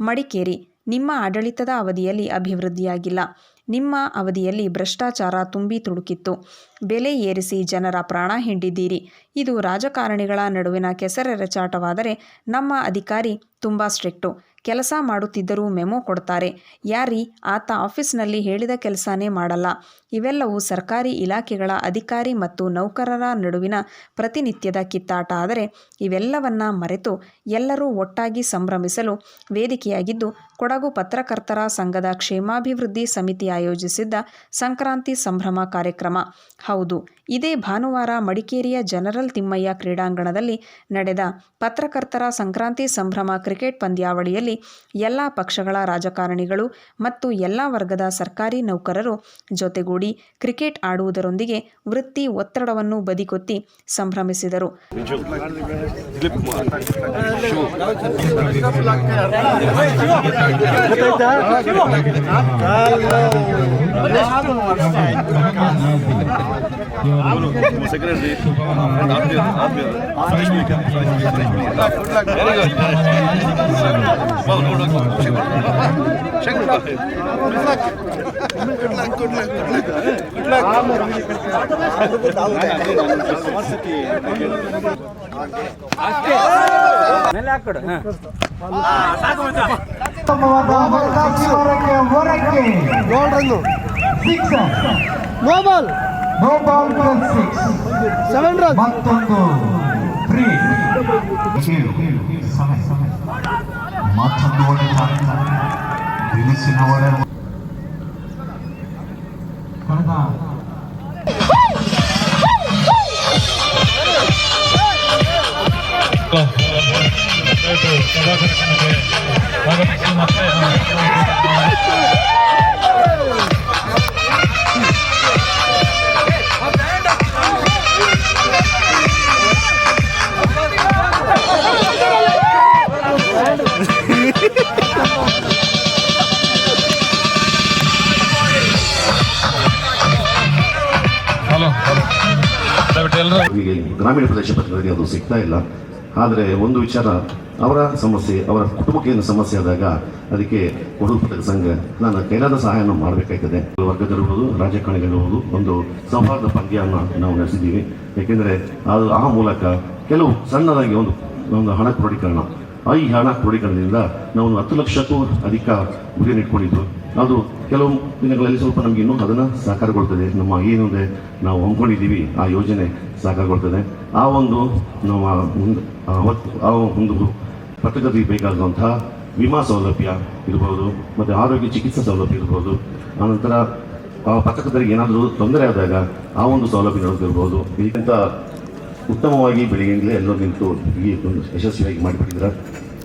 ಮಡಿಕೇರಿ. ನಿಮ್ಮ ಆಡಳಿತದ ಅವಧಿಯಲ್ಲಿ ಅಭಿವೃದ್ಧಿಯಾಗಿಲ್ಲ. ನಿಮ್ಮ ಅವಧಿಯಲ್ಲಿ ಭ್ರಷ್ಟಾಚಾರ ತುಂಬಿ ತುಳುಕಿತ್ತು ಬೆಲೆ ಏರಿಸಿ ಜನರ ಪ್ರಾಣ ಹಿಂಡಿದ್ದೀರಿ. ಇದು ರಾಜಕಾರಣಿಗಳ ನಡುವಿನ ಕೆಸರೆರಚಾಟವಾದರೆ ನಮ್ಮ ಅಧಿಕಾರಿ ತುಂಬ ಸ್ಟ್ರಿಕ್ಟು. ಕೆಲಸ ಮಾಡುತ್ತಿದ್ದರೂ ಮೆಮೊ ಕೊಡ್ತಾರೆ. ಯಾರಿ, ಆತ ಆಫೀಸ್ನಲ್ಲಿ ಹೇಳಿದ ಕೆಲಸನೇ ಮಾಡಲ್ಲ. ಇವೆಲ್ಲವೂ ಸರ್ಕಾರಿ ಇಲಾಖೆಗಳ ಅಧಿಕಾರಿ ಮತ್ತು ನೌಕರರ ನಡುವಿನ ಪ್ರತಿನಿತ್ಯದ ಕಿತ್ತಾಟ. ಆದರೆ ಇವೆಲ್ಲವನ್ನ ಮರೆತು ಎಲ್ಲರೂ ಒಟ್ಟಾಗಿ ಸಂಭ್ರಮಿಸಲು ವೇದಿಕೆಯಾಗಿದ್ದು, ಕೊಡಗು ಪತ್ರಕರ್ತರ ಸಂಘದ ಕ್ಷೇಮಾಭಿವೃದ್ಧಿ ಸಮಿತಿ ಆಯೋಜಿಸಿದ್ದ ಸಂಕ್ರಾಂತಿ ಸಂಭ್ರಮ ಕಾರ್ಯಕ್ರಮ. ಹೌದು, ಇದೇ ಭಾನುವಾರ ಮಡಿಕೇರಿಯ ಜನರಲ್ ತಿಮ್ಮಯ್ಯ ಕ್ರೀಡಾಂಗಣದಲ್ಲಿ ನಡೆದ ಪತ್ರಕರ್ತರ ಸಂಕ್ರಾಂತಿ ಸಂಭ್ರಮ ಕ್ರಿಕೆಟ್ ಪಂದ್ಯಾವಳಿಯಲ್ಲಿ ಎಲ್ಲ ಪಕ್ಷಗಳ ರಾಜಕಾರಣಿಗಳು ಮತ್ತು ಎಲ್ಲ ವರ್ಗದ ಸರ್ಕಾರಿ ನೌಕರರು ಜೊತೆಗೂಡಿ ಕ್ರಿಕೆಟ್ ಆಡುವುದರೊಂದಿಗೆ ವೃತ್ತಿ ಒತ್ತಡವನ್ನು ಬದಿಕೊತ್ತಿ ಸಂಭ್ರಮಿಸಿದರು. ದಿಲೀಪ್ ಕುಮಾರ್ ಶಿವು ಸೆಕ್ರೆಟರಿ ಆತ್ಮೀಯ ಆತ್ಮೀಯ ಉತ್ತಮವಾದ ಅವಕಾಶ ಹೊರಕ್ಕೆ ಹೊರಕ್ಕೆ ಗೋಲ್ಡನ್ನು six no ball no Girish Go. Go. Go. Go. Go. Go. Go. Go. Go. Go. ಅವರಿಗೆ ಗ್ರಾಮೀಣ ಪ್ರದೇಶ ಪತ್ರಿಕೆಗಳಿಗೆ ಅದು ಸಿಗ್ತಾ ಇಲ್ಲ. ಆದರೆ ಒಂದು ವಿಚಾರ, ಅವರ ಸಮಸ್ಯೆ, ಅವರ ಕುಟುಂಬಕ್ಕೆ ಏನು ಸಮಸ್ಯೆ ಆದಾಗ ಅದಕ್ಕೆ ಕೊಡಗು ಪತ್ರಿಕೆ ಸಂಘ ನಾನು ಕೈಲಾದ ಸಹಾಯವನ್ನು ಮಾಡಬೇಕಾಗ್ತದೆ ವರ್ಗದಲ್ಲಿರ್ಬೋದು ರಾಜಕಾರಣಿಗಳಿರ್ಬೋದು ಒಂದು ಸೌಹಾರ್ದ ಪಂದ್ಯವನ್ನು ನಾವು ನಡೆಸಿದ್ದೀವಿ. ಏಕೆಂದರೆ ಅದು ಆ ಮೂಲಕ ಕೆಲವು ಸಣ್ಣದಾಗಿ ಒಂದು ಒಂದು ಹಣ ಕ್ರೋಢೀಕರಣ ಈ ಹಣ ಕ್ರೋಢೀಕರಣದಿಂದ ನಾವು ಹತ್ತು ಲಕ್ಷಕ್ಕೂ ಅಧಿಕ ಗುರಿಯನ್ನು ಇಟ್ಕೊಂಡಿದ್ದು. ಅದು ಕೆಲವು ದಿನಗಳಲ್ಲಿ ಸ್ವಲ್ಪ ನಮಗೆ ಇನ್ನೂ ಅದನ್ನು ಸಾಕಾರಗೊಳ್ತದೆ. ನಮ್ಮ ಏನೊಂದೇ ನಾವು ಹಮ್ಮಿಕೊಂಡಿದ್ದೀವಿ ಆ ಯೋಜನೆ. ಸಾಕಾರಗೊಳ್ತದೆ ಆ ಒಂದು ನಮ್ಮ ಮುಂದೆ, ಆ ಒಂದು ಪಟ್ಟಗತಿಗೆ ಬೇಕಾದಂತಹ ವಿಮಾ ಸೌಲಭ್ಯ ಇರ್ಬೋದು, ಮತ್ತು ಆರೋಗ್ಯ ಚಿಕಿತ್ಸಾ ಸೌಲಭ್ಯ ಇರ್ಬೋದು ಆನಂತರ ಆ ಪತ್ರಕರ್ತರಿಗೆ ಏನಾದರೂ ತೊಂದರೆ ಆದಾಗ ಆ ಒಂದು ಸೌಲಭ್ಯ ನೋಡ್ತಿರ್ಬೋದು ಇದಕ್ಕಿಂತ ಉತ್ತಮವಾಗಿ ಬೆಳಿಗ್ಗೆಯಿಂದಲೇ ಎಲ್ಲರೂ ನಿಂತು ಈ ಒಂದು ಯಶಸ್ವಿಯಾಗಿ ಮಾಡಿಬಿಟ್ಟಿದ್ದಾರೆ.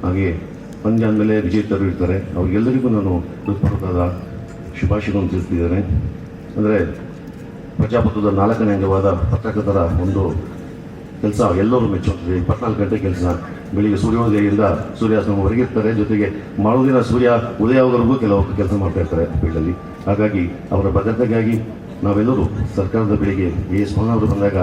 ಹಾಗೆ ಪಂದ್ಯ ಆದಮೇಲೆ ವಿಜೇತರು ಇರ್ತಾರೆ. ಅವ್ರಿಗೆಲ್ಲರಿಗೂ ನಾನು ಹೃತ್ಪೂರ್ವಕವಾದ ಶುಭಾಶಯಗಳನ್ನು ತಿಳಿಸ್ತಿದ್ದೇನೆ. ಅಂದರೆ ಪ್ರಜಾಪ್ರಭುತ್ವದ ನಾಲ್ಕನೇ ಅಂಗವಾದ ಪತ್ರಕರ್ತರ ಒಂದು ಕೆಲಸ ಎಲ್ಲರೂ ಮೆಚ್ಚುವಂಥದ್ದು. ಇಪ್ಪತ್ನಾಲ್ಕು ಗಂಟೆ ಕೆಲಸ. ಬೆಳಿಗ್ಗೆ ಸೂರ್ಯೋದಯದಿಂದ ಸೂರ್ಯಾಸ್ತಮವರೆಗೆ ಹೊರಗಿರ್ತಾರೆ. ಜೊತೆಗೆ ಮರುದಿನ ಸೂರ್ಯ ಉದಯವರೆಗೂ ಕೆಲವು ಕೆಲಸ ಮಾಡ್ತಾ ಇರ್ತಾರೆ ಫೀಲ್ಡಲ್ಲಿ. ಹಾಗಾಗಿ ಅವರ ಭದ್ರತೆಗಾಗಿ ನಾವೆಲ್ಲರೂ ಸರ್ಕಾರದ ಬೆಳೆಗೆ, ಎ ಎಸ್ ಮನವರು ಬಂದಾಗ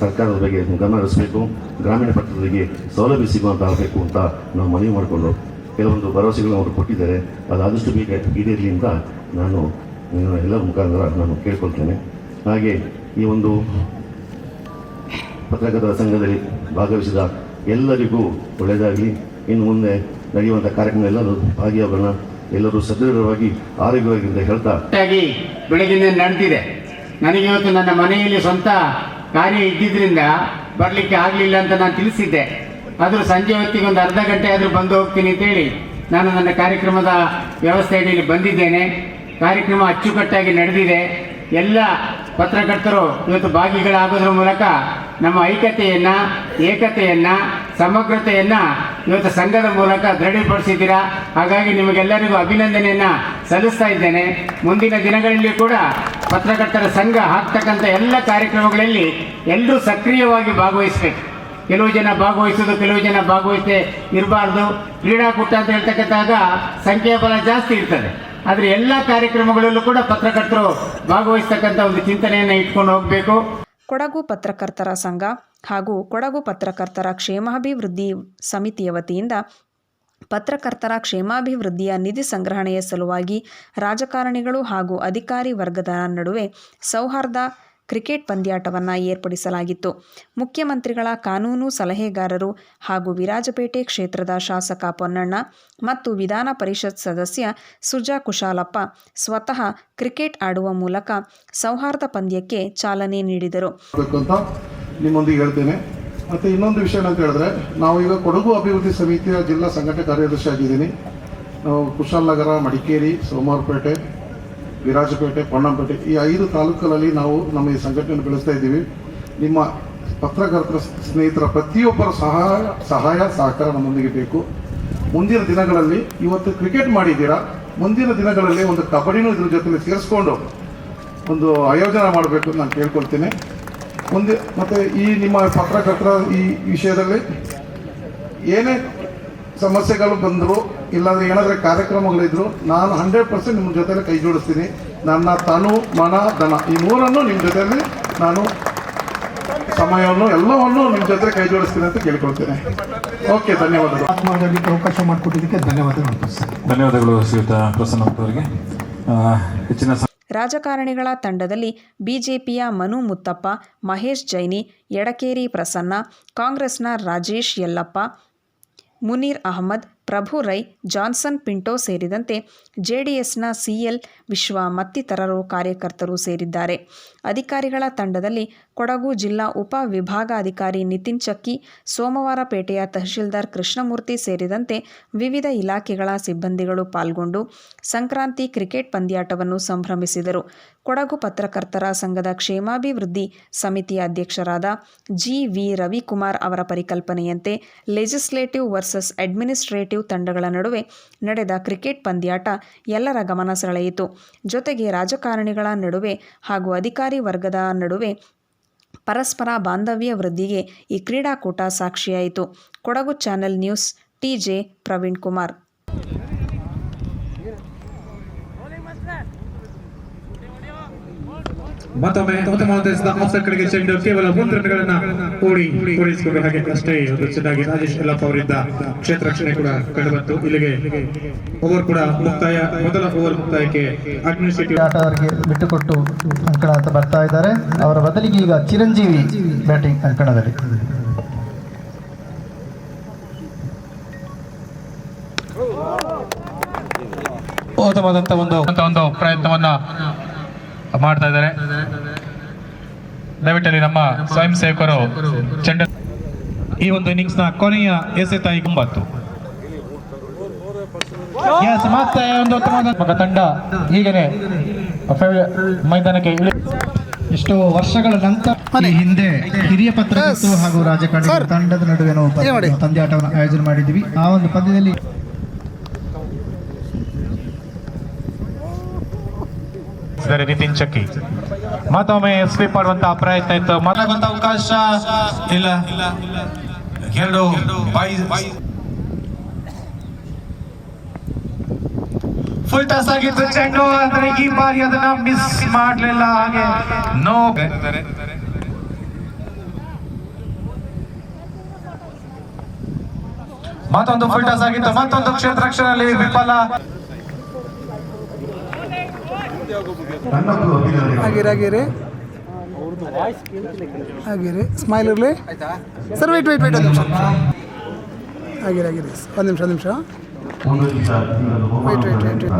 ಸರ್ಕಾರದ ಬಗ್ಗೆ ಗಮನ ಹರಿಸಬೇಕು. ಗ್ರಾಮೀಣ ಪತ್ರಗಳಿಗೆ ಸೌಲಭ್ಯ ಸಿಗುವಂತ ಆಗಬೇಕು ಅಂತ ನಾವು ಮನವಿ ಮಾಡಿಕೊಂಡು ಕೆಲವೊಂದು ಭರವಸೆಗಳನ್ನು ಅವರು ಕೊಟ್ಟಿದ್ದಾರೆ. ಅದಾದಷ್ಟು ಬೇಗ ಈಡೇರಲಿ ಅಂತ ನಾನು, ಎಲ್ಲರ ಮುಖಾಂತರ ನಾನು ಕೇಳ್ಕೊಳ್ತೇನೆ. ಹಾಗೆ ಈ ಒಂದು ಪತ್ರಕರ್ತರ ಸಂಘದಲ್ಲಿ ಭಾಗವಹಿಸಿದ ಎಲ್ಲರಿಗೂ ಒಳ್ಳೆಯದಾಗಲಿ. ಇನ್ನು ಮುಂದೆ ನಡೆಯುವಂಥ ಕಾರ್ಯಕ್ರಮ ಎಲ್ಲರೂ ಭಾಗಿಯಾಗೋಣ. ಎಲ್ಲರೂ ಸದೃಢವಾಗಿ ಆರೋಗ್ಯವಾಗಿಂದ ಹೇಳ್ತಾ. ಒಟ್ಟಾಗಿ ಬೆಳಗಿನ ನಡೆದಿದೆ. ನನಗೆ ಇವತ್ತು ನನ್ನ ಮನೆಯಲ್ಲಿ ಸ್ವಂತ ಕಾರ್ಯ ಇದ್ದಿದ್ದರಿಂದ ಬರಲಿಕ್ಕೆ ಆಗಲಿಲ್ಲ ಅಂತ ನಾನು ತಿಳಿಸಿದ್ದೆ. ಆದರೂ ಸಂಜೆ ಹೊತ್ತಿಗೆ ಒಂದು ಅರ್ಧ ಗಂಟೆ ಆದರೂ ಬಂದು ಹೋಗ್ತೀನಿ ಅಂತೇಳಿ ನಾನು ನನ್ನ ಕಾರ್ಯಕ್ರಮದ ವ್ಯವಸ್ಥೆ ಅಡಿಯಲ್ಲಿ ಬಂದಿದ್ದೇನೆ. ಕಾರ್ಯಕ್ರಮ ಅಚ್ಚುಕಟ್ಟಾಗಿ ನಡೆದಿದೆ. ಎಲ್ಲ ಪತ್ರಕರ್ತರು ಇವತ್ತು ಭಾಗಿಗಳಾಗೋದ್ರ ಮೂಲಕ ನಮ್ಮ ಐಕ್ಯತೆಯನ್ನು, ಏಕತೆಯನ್ನು, ಸಮಗ್ರತೆಯನ್ನು ಇವತ್ತು ಸಂಘದ ಮೂಲಕ ದೃಢಪಡಿಸಿದ್ದೀರಾ ಹಾಗಾಗಿ ನಿಮಗೆಲ್ಲರಿಗೂ ಅಭಿನಂದನೆಯನ್ನ ಸಲ್ಲಿಸ್ತಾ ಇದ್ದೇನೆ. ಮುಂದಿನ ದಿನಗಳಲ್ಲಿ ಕೂಡ ಪತ್ರಕರ್ತರ ಸಂಘ ಹಾಕ್ತಕ್ಕಂಥ ಎಲ್ಲ ಕಾರ್ಯಕ್ರಮಗಳಲ್ಲಿ ಎಲ್ಲರೂ ಸಕ್ರಿಯವಾಗಿ ಭಾಗವಹಿಸಬೇಕು. ಕೆಲವು ಜನ ಭಾಗವಹಿಸೋದು ಕೆಲವು ಜನ ಭಾಗವಹಿಸದೆ ಇರಬಾರ್ದು. ಕ್ರೀಡಾಕೂಟ ಅಂತ ಹೇಳ್ತಕ್ಕಂಥಾಗ ಸಂಖ್ಯಾಬಲ ಜಾಸ್ತಿ ಇರ್ತದೆ. ಆದರೆ ಎಲ್ಲ ಕಾರ್ಯಕ್ರಮಗಳಲ್ಲೂ ಕೂಡ ಪತ್ರಕರ್ತರು ಭಾಗವಹಿಸ್ತಕ್ಕಂಥ ಒಂದು ಚಿಂತನೆಯನ್ನು ಇಟ್ಕೊಂಡು ಹೋಗಬೇಕು. ಕೊಡಗು ಪತ್ರಕರ್ತರ ಸಂಘ ಹಾಗೂ ಕೊಡಗು ಪತ್ರಕರ್ತರ ಕ್ಷೇಮಾಭಿವೃದ್ಧಿ ಸಮಿತಿಯ ವತಿಯಿಂದ ಪತ್ರಕರ್ತರ ಕ್ಷೇಮಾಭಿವೃದ್ಧಿಯ ನಿಧಿ ಸಂಗ್ರಹಣೆಯ ಸಲುವಾಗಿ ರಾಜಕಾರಣಿಗಳು ಹಾಗೂ ಅಧಿಕಾರಿ ವರ್ಗದ ನಡುವೆ ಸೌಹಾರ್ದ ಕ್ರಿಕೆಟ್ ಪಂದ್ಯಾಟವನ್ನು ಏರ್ಪಡಿಸಲಾಗಿತ್ತು. ಮುಖ್ಯಮಂತ್ರಿಗಳ ಕಾನೂನು ಸಲಹೆಗಾರರು ಹಾಗೂ ವಿರಾಜಪೇಟೆ ಕ್ಷೇತ್ರದ ಶಾಸಕ ಪೊನ್ನಣ್ಣ ಮತ್ತು ವಿಧಾನ ಪರಿಷತ್ ಸದಸ್ಯ ಸುಜಾ ಕುಶಾಲಪ್ಪ ಸ್ವತಃ ಕ್ರಿಕೆಟ್ ಆಡುವ ಮೂಲಕ ಸೌಹಾರ್ದ ಪಂದ್ಯಕ್ಕೆ ಚಾಲನೆ ನೀಡಿದರು. ನಿಮ್ಮೊಂದಿಗೆ ಹೇಳ್ತೇನೆ. ಮತ್ತು ಇನ್ನೊಂದು ವಿಷಯ ಏನಂತ ಹೇಳಿದ್ರೆ, ನಾವು ಈಗ ಕೊಡಗು ಅಭಿವೃದ್ಧಿ ಸಮಿತಿಯ ಜಿಲ್ಲಾ ಸಂಘಟನೆ ಕಾರ್ಯದರ್ಶಿ ಆಗಿದ್ದೀನಿ. ನಾವು ಕುಶಾಲನಗರ ಮಡಿಕೇರಿ, ಸೋಮವಾರಪೇಟೆ ವಿರಾಜಪೇಟೆ, ಪೊನ್ನಂಪೇಟೆ, ಈ ಐದು ತಾಲೂಕುಗಳಲ್ಲಿ ನಾವು ನಮ್ಮ ಈ ಸಂಘಟನೆಯನ್ನು ಬೆಳೆಸ್ತಾ ಇದ್ದೀವಿ. ನಿಮ್ಮ ಪತ್ರಕರ್ತರ ಸ್ನೇಹಿತರ ಪ್ರತಿಯೊಬ್ಬರ ಸಹಾಯ ಸಹಾಯ, ಸಹಕಾರ ನಮ್ಮೊಂದಿಗೆ ಬೇಕು. ಮುಂದಿನ ದಿನಗಳಲ್ಲಿ ಇವತ್ತು ಕ್ರಿಕೆಟ್ ಮಾಡಿದ್ದೀರಾ? ಮುಂದಿನ ದಿನಗಳಲ್ಲಿ ಒಂದು ಕಬಡ್ಡಿನೂ ಇದ್ರ ಜೊತೆಲಿ ಸೇರಿಸ್ಕೊಂಡು ಒಂದು ಆಯೋಜನೆ ಮಾಡಬೇಕು ನಾನು ಕೇಳ್ಕೊಳ್ತೇನೆ. ಮುಂದೆ ಮತ್ತು ಈ ನಿಮ್ಮ ಪತ್ರಕರ್ತರ ಈ ವಿಷಯದಲ್ಲಿ ಏನೇ ಸಮಸ್ಯೆಗಳು ಬಂದರು ಇಲ್ಲಾಂದ್ರೆ ಏನಾದರೂ ಕಾರ್ಯಕ್ರಮಗಳಿದ್ರು ನಾನು ಹಂಡ್ರೆಡ್ ಪರ್ಸೆಂಟ್ ನಿಮ್ಮ ಜೊತೆಲಿ ಕೈ ಜೋಡಿಸ್ತೀನಿ. ನನ್ನ ತನು ಮನ ಧನ ಈ ಮೂರನ್ನು ನಿಮ್ಮ ಜೊತೆಯಲ್ಲಿ ನಾನು ಸಮಯವನ್ನು ಎಲ್ಲವನ್ನು ನಿಮ್ಮ ಜೊತೆ ಕೈ ಜೋಡಿಸ್ತೀನಿ ಅಂತ ಕೇಳ್ಕೊಳ್ತೇನೆ. ಓಕೆ ಧನ್ಯವಾದಗಳು. ಆತ್ಮಗಳಿಗೆ ಅವಕಾಶ ಮಾಡಿಕೊಟ್ಟಿದ್ದಕ್ಕೆ ಧನ್ಯವಾದಗಳು ಧನ್ಯವಾದಗಳು ಶ್ರೀಯುತ ಪ್ರಸನ್ನ ಅವರಿಗೆ. ಹೆಚ್ಚಿನ ರಾಜಕಾರಣಿಗಳ ತಂಡದಲ್ಲಿ ಬಿಜೆಪಿಯ ಮನು ಮುತ್ತಪ್ಪ ಮಹೇಶ್ ಜೈನಿ ಎಡಕೇರಿ ಪ್ರಸನ್ನ ಕಾಂಗ್ರೆಸ್ನ ರಾಜೇಶ್ ಯಲ್ಲಪ್ಪ ಮುನೀರ್ ಅಹಮದ್ ಪ್ರಭು ರೈ, ಜಾನ್ಸನ್ ಪಿಂಟೋ ಸೇರಿದಂತೆ ಜೆಡಿಎಸ್ನ ಸಿಎಲ್ ವಿಶ್ವ ಮತ್ತಿತರರು ಕಾರ್ಯಕರ್ತರು ಸೇರಿದ್ದಾರೆ. ಅಧಿಕಾರಿಗಳ ತಂಡದಲ್ಲಿ ಕೊಡಗು ಜಿಲ್ಲಾ ಉಪ ವಿಭಾಗಾಧಿಕಾರಿ ನಿತಿನ್ ಚಕ್ಕಿ, ಸೋಮವಾರಪೇಟೆಯ ತಹಶೀಲ್ದಾರ್ ಕೃಷ್ಣಮೂರ್ತಿ ಸೇರಿದಂತೆ ವಿವಿಧ ಇಲಾಖೆಗಳ ಸಿಬ್ಬಂದಿಗಳು ಪಾಲ್ಗೊಂಡು ಸಂಕ್ರಾಂತಿ ಕ್ರಿಕೆಟ್ ಪಂದ್ಯಾಟವನ್ನು ಸಂಭ್ರಮಿಸಿದರು. ಕೊಡಗು ಪತ್ರಕರ್ತರ ಸಂಘದ ಕ್ಷೇಮಾಭಿವೃದ್ಧಿ ಸಮಿತಿಯ ಅಧ್ಯಕ್ಷರಾದ ಜಿ ವಿ ರವಿಕುಮಾರ್ ಅವರ ಪರಿಕಲ್ಪನೆಯಂತೆ ಲೆಜಿಸ್ಲೇಟಿವ್ ವರ್ಸಸ್ ಅಡ್ಮಿನಿಸ್ಟ್ರೇಟಿವ್ ತಂಡಗಳ ನಡುವೆ ನಡೆದ ಕ್ರಿಕೆಟ್ ಪಂದ್ಯಾಟ ಎಲ್ಲರ ಗಮನ ಸೆಳೆಯಿತು ಜೊತೆಗೆ ರಾಜಕಾರಣಿಗಳ ನಡುವೆ ಹಾಗೂ ಅಧಿಕಾರಿ ವರ್ಗದ ನಡುವೆ ಪರಸ್ಪರ ಬಾಂಧವ್ಯ ವೃದ್ಧಿಗೆ ಈ ಕ್ರೀಡಾಕೂಟ ಸಾಕ್ಷಿಯಾಯಿತು. Kodagu channel news TJ Praveen Kumar. ಮತ್ತೊಮ್ಮೆ ಉತ್ತಮವಾದ ಆಫ್ಸರ್ ಕಡೆಗೆ ಚೆಂಡು ಕೇವಲ ಮೂರು ರನ್ಗಳನ್ನ ಓಡಿ ಪೂರೈಸಿಕೊಂಡು ಹಾಗೆ ಅಷ್ಟೇ ಒಂದು ಚೆನ್ನಾಗಿ ರಾಜೇಶ್ ಯಲ್ಲಪ್ಪ ಅವರಿಂದ ಕ್ಷೇತ್ರ ರಕ್ಷಣೆ ಕೂಡ ಕಂಡುಬಂತು. ಇಲ್ಲಿಗೆ ಓವರ್ ಕೂಡ ಮುಕ್ತಾಯ. ಮೊದಲ ಓವರ್ ಮುಕ್ತಾಯಕ್ಕೆ ಅಡ್ಮಿನಿಸ್ಟ್ರೇಟಿವ್ ಆಟಗಾರರಿಗೆ ಬಿಟ್ಟುಕೊಟ್ಟು ಅಂಕಣ ಅಂತ ಬರ್ತಾ ಇದ್ದಾರೆ. ಅವರ ಬದಲಿಗೆ ಈಗ ಚಿರಂಜೀವಿ ಬ್ಯಾಟಿಂಗ್ ಅಂಕಣದಲ್ಲಿ. ಉತ್ತಮವಾದಂತಹ ಒಂದು ಒಂದು ಪ್ರಯತ್ನವನ್ನ ಮಾಡ್ತಾ ಇದ್ದಾರೆ. ದಯವಿಟ್ಟಲ್ಲಿ ನಮ್ಮ ಸ್ವಯಂ ಸೇವಕರು ಚೆಂಡ ಈ ಒಂದು ಇನ್ನಿಂಗ್ಸ್ನ ಕೊನೆಯ ಎಸೆತಾಯಿ ಒಂಬತ್ತು ಗುಂಬತ್ತು. ಮತ್ತೆ ಒಂದು ಉತ್ತಮ ತಂಡ. ಹೀಗೇನೆ ಮೈದಾನಕ್ಕೆ ಇಷ್ಟು ವರ್ಷಗಳ ನಂತರ ಹಿಂದೆ ಹಿರಿಯ ಪತ್ರಕರ್ತರು ಹಾಗೂ ರಾಜಕಾರಣಿಗಳ ತಂಡದ ನಡುವೆ ನಾವು ಪಂದ್ಯ- ಪಂದ್ಯಾಟವನ್ನು ಆಯೋಜನೆ ಮಾಡಿದ್ವಿ ಆ ಒಂದು ಪಂದ್ಯದಲ್ಲಿ ಇದ್ದಾರೆ ನಿತಿನ್ ಚಕ್ಕಿ. ಮತ್ತೊಮ್ಮೆ ಸ್ವೀಪ್ ಮಾಡುವಂತಹ ಪ್ರಯತ್ನ ಇತ್ತು. ಅವಕಾಶ ಇಲ್ಲ. ಎರಡು ಫುಲ್ ಟಾಸ್ ಆಗಿತ್ತು. ಚೆಂಡು ಅಂದ್ರೆ ಈ ಬಾರಿ ಅದನ್ನ ಮಿಸ್ ಮಾಡ್ಲಿಲ್ಲ ಹಾಗೆ. ನೋ ಮತ್ತೊಂದು ಫುಲ್ ಟಾಸ್ ಆಗಿತ್ತು. ಮತ್ತೊಂದು ಕ್ಷೇತ್ರ ವಿಫಲ. ಆಗಿರಿ ಆಗಿರಿ ಆಗಿರಿ ಸ್ಮೈಲ್ ಇರಲಿ. ಸರ್ ವೆಯ್ಟ್ ವೆಯ್ಟ್ ವೆಯ್ಟ್ ಒಂದು ನಿಮಿಷ. ಆಗಿರಿ ಆಗಿರಿ ಒಂದು ನಿಮಿಷ ಒಂದು ನಿಮಿಷ ವೈಟ್ ನಿಮಿಷ. Wait, wait, wait, wait.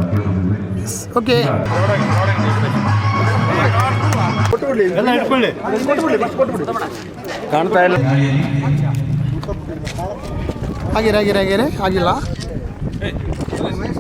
Okay ಆಗಿರಿ ಆಗಿರಿ ಆಗಿರಿ ಆಗಿಲ್ಲ.